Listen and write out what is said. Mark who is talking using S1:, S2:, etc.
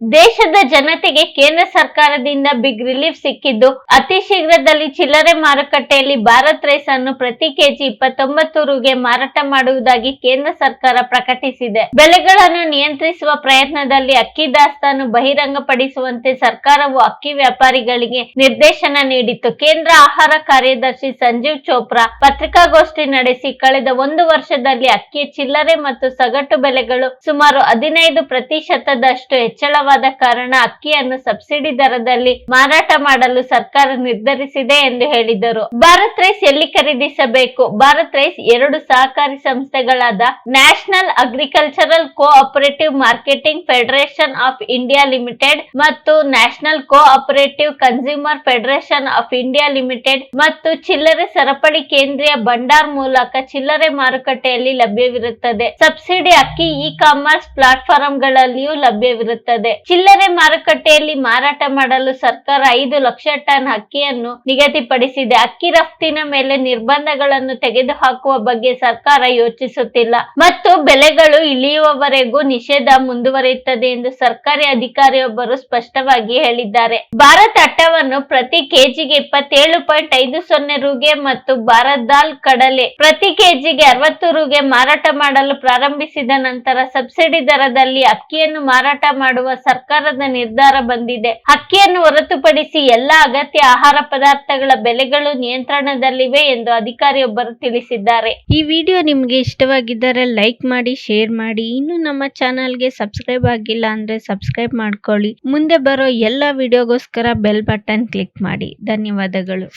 S1: ದೇಶದ ಜನತೆಗೆ ಕೇಂದ್ರ ಸರ್ಕಾರದಿಂದ ಬಿಗ್ ರಿಲೀಫ್ ಸಿಕ್ಕಿದ್ದು. ಅತಿ ಶೀಘ್ರದಲ್ಲಿ ಚಿಲ್ಲರೆ ಮಾರುಕಟ್ಟೆಯಲ್ಲಿ ಭಾರತ್ ರೈಸ್ ಅನ್ನು ಪ್ರತಿ ಕೆಜಿ ಇಪ್ಪತ್ತೊಂಬತ್ತು ರುಗೆ ಮಾರಾಟ ಮಾಡುವುದಾಗಿ ಕೇಂದ್ರ ಸರ್ಕಾರ ಪ್ರಕಟಿಸಿದೆ. ಬೆಲೆಗಳನ್ನು ನಿಯಂತ್ರಿಸುವ ಪ್ರಯತ್ನದಲ್ಲಿ ಅಕ್ಕಿ ದಾಸ್ತಾನು ಬಹಿರಂಗಪಡಿಸುವಂತೆ ಸರ್ಕಾರವು ಅಕ್ಕಿ ವ್ಯಾಪಾರಿಗಳಿಗೆ ನಿರ್ದೇಶನ ನೀಡಿತ್ತು. ಕೇಂದ್ರ ಆಹಾರ ಕಾರ್ಯದರ್ಶಿ ಸಂಜೀವ್ ಚೋಪ್ರಾ ಪತ್ರಿಕಾಗೋಷ್ಠಿ ನಡೆಸಿ ಕಳೆದ ಒಂದು ವರ್ಷದಲ್ಲಿ ಅಕ್ಕಿಯ ಚಿಲ್ಲರೆ ಮತ್ತು ಸಗಟು ಬೆಲೆಗಳು ಸುಮಾರು ಹದಿನೈದು ಪ್ರತಿಶತದಷ್ಟು ಹೆಚ್ಚಳವಾದ ಕಾರಣ ಅಕ್ಕಿಯನ್ನು ಸಬ್ಸಿಡಿ ದರದಲ್ಲಿ ಮಾರಾಟ ಮಾಡಲು ಸರ್ಕಾರ ನಿರ್ಧರಿಸಿದೆ ಎಂದು ಹೇಳಿದರು. ಭಾರತ್ ರೈಸ್ ಎಲ್ಲಿ ಖರೀದಿಸಬೇಕು? ಭಾರತ್ ರೈಸ್ ಎರಡು ಸಹಕಾರಿ ಸಂಸ್ಥೆಗಳಾದ national agricultural cooperative marketing federation of India limited ಮತ್ತು national cooperative consumer federation of India limited ಮತ್ತು ಚಿಲ್ಲರೆ ಸರಪಳಿ ಕೇಂದ್ರೀಯ ಭಂಡಾರ್ ಮೂಲಕ ಚಿಲ್ಲರೆ ಮಾರುಕಟ್ಟೆಯಲ್ಲಿ ಲಭ್ಯವಿರುತ್ತದೆ. ಸಬ್ಸಿಡಿ ಅಕ್ಕಿ ಇ ಕಾಮರ್ಸ್ ಪ್ಲಾಟ್ಫಾರ್ಮ್ಗಳಲ್ಲಿಯೂ ಲಭ್ಯವಿರುತ್ತದೆ. ಚಿಲ್ಲರೆ ಮಾರುಕಟ್ಟೆಯಲ್ಲಿ ಮಾರಾಟ ಮಾಡಲು ಸರ್ಕಾರ ಐದು ಲಕ್ಷ ಟನ್ ಅಕ್ಕಿಯನ್ನು ನಿಗದಿಪಡಿಸಿದೆ. ಅಕ್ಕಿ ರಫ್ತಿನ ಮೇಲೆ ನಿರ್ಬಂಧಗಳನ್ನು ತೆಗೆದುಹಾಕುವ ಬಗ್ಗೆ ಸರ್ಕಾರ ಯೋಚಿಸುತ್ತಿಲ್ಲ. ಮತ್ತು ಬೆಲೆಗಳು ಇಳಿಯುವವರೆಗೂ ನಿಷೇಧ ಮುಂದುವರಿಯುತ್ತದೆ ಎಂದು ಸರ್ಕಾರಿ ಅಧಿಕಾರಿಯೊಬ್ಬರು ಸ್ಪಷ್ಟವಾಗಿ ಹೇಳಿದ್ದಾರೆ. ಭಾರತ್ ಅಟ್ಟವನ್ನು ಪ್ರತಿ ಕೆಜಿಗೆ ಇಪ್ಪತ್ತೇಳು ಪಾಯಿಂಟ್ ಐದು ಸೊನ್ನೆ ರುಗೆ ಮತ್ತು ಭಾರತ್ ದಾಲ್ ಕಡಲೆ ಪ್ರತಿ ಕೆಜಿಗೆ ಅರವತ್ತು ರುಗೆ ಮಾರಾಟ ಮಾಡಲು ಪ್ರಾರಂಭಿಸಿದ ನಂತರ ಸಬ್ಸಿಡಿ ದರದಲ್ಲಿ ಅಕ್ಕಿಯನ್ನು ಮಾರಾಟ ಮಾಡುವ ಸರ್ಕಾರದ ನಿರ್ಧಾರ ಬಂದಿದೆ. ಅಕ್ಕಿಯನ್ನು ಹೊರತುಪಡಿಸಿ ಎಲ್ಲಾ ಅಗತ್ಯ ಆಹಾರ ಪದಾರ್ಥಗಳ ಬೆಲೆಗಳು ನಿಯಂತ್ರಣದಲ್ಲಿವೆ ಎಂದು ಅಧಿಕಾರಿಯೊಬ್ಬರು ತಿಳಿಸಿದ್ದಾರೆ.
S2: ಈ ವಿಡಿಯೋ ನಿಮಗೆ ಇಷ್ಟವಾಗಿದ್ದರೆ ಲೈಕ್ ಮಾಡಿ, ಶೇರ್ ಮಾಡಿ. ಇನ್ನು ನಮ್ಮ ಚಾನಲ್ಗೆ ಸಬ್ಸ್ಕ್ರೈಬ್ ಆಗಿಲ್ಲ ಅಂದ್ರೆ ಸಬ್ಸ್ಕ್ರೈಬ್ ಮಾಡ್ಕೊಳ್ಳಿ. ಮುಂದೆ ಬರೋ ಎಲ್ಲ ವಿಡಿಯೋಗೋಸ್ಕರ ಬೆಲ್ ಬಟನ್ ಕ್ಲಿಕ್ ಮಾಡಿ. ಧನ್ಯವಾದಗಳು.